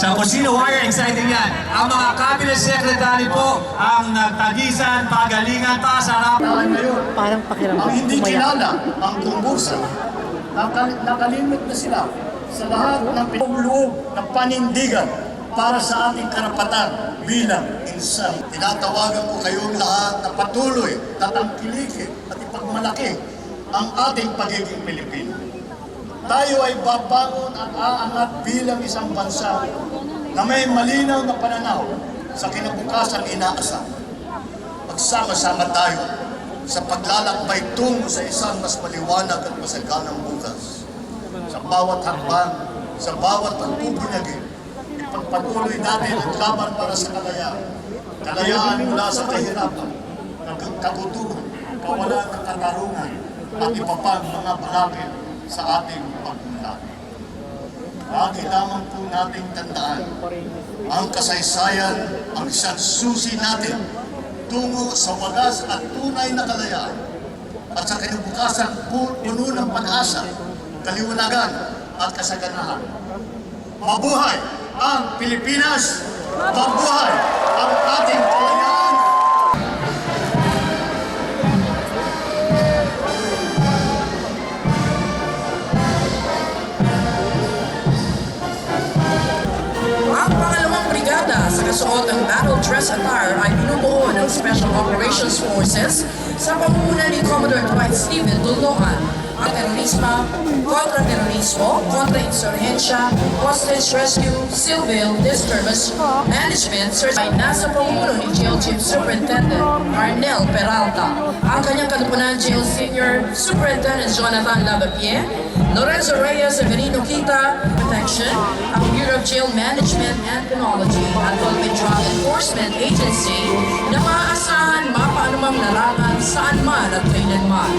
the wire, exciting yan. Ang mga cabinet secretary po, ang nagtagisan, pagalingan pa sa harap. Parang pakiramdam. ang hindi kilala, ang kumbusa, nakal- nakalimot na sila sa lahat ng pinuloob ng panindigan para sa ating karapatan bilang insan. Tinatawagan ko kayong lahat na patuloy na tangkilikin at ipagmalaki ang ating pagiging Pilipino. Tayo ay babangon at aangat bilang isang bansa na may malinaw na pananaw sa kinabukasan inaasam. Magsama-sama tayo sa paglalakbay tungo sa isang mas maliwanag at masaganang bukas. Sa bawat hakbang, sa bawat pagpupinagi, ipagpatuloy natin ang laban para sa kalayaan. Kalayaan mula sa kahirapan, kag- kagutuhan, kawalan ng katarungan, at iba pang mga balakid sa ating pagmunlad. Lagi lamang po nating tandaan ang kasaysayan ang isang susi natin tungo sa wagas at tunay na kalayaan at sa kinabukasan pu- puno ng pag-asa, kaliwanagan at kasaganahan. Mabuhay ang Pilipinas! Mabuhay ang ating kalayaan! Brigada sa kasuot ng battle dress attire ay binubuo ng Special Operations Forces sa pamumuno ni Commodore Dwight Stephen Dulnoan. Ang terorismo, kontra-terorismo, kontra-insurhensya, hostage rescue, civil disturbance management search ay nasa pamumuno ni Jail Chief Superintendent Arnel Peralta. Ang kanyang kalupunan Jail Senior Superintendent Jonathan Lavapie, Lorenzo Reyes Severino Kita, Protection, ang Bureau of Jail Management and Penology at Philippine Drug Enforcement Agency na maaasahan mapaanumang larangan saan man at kailanman.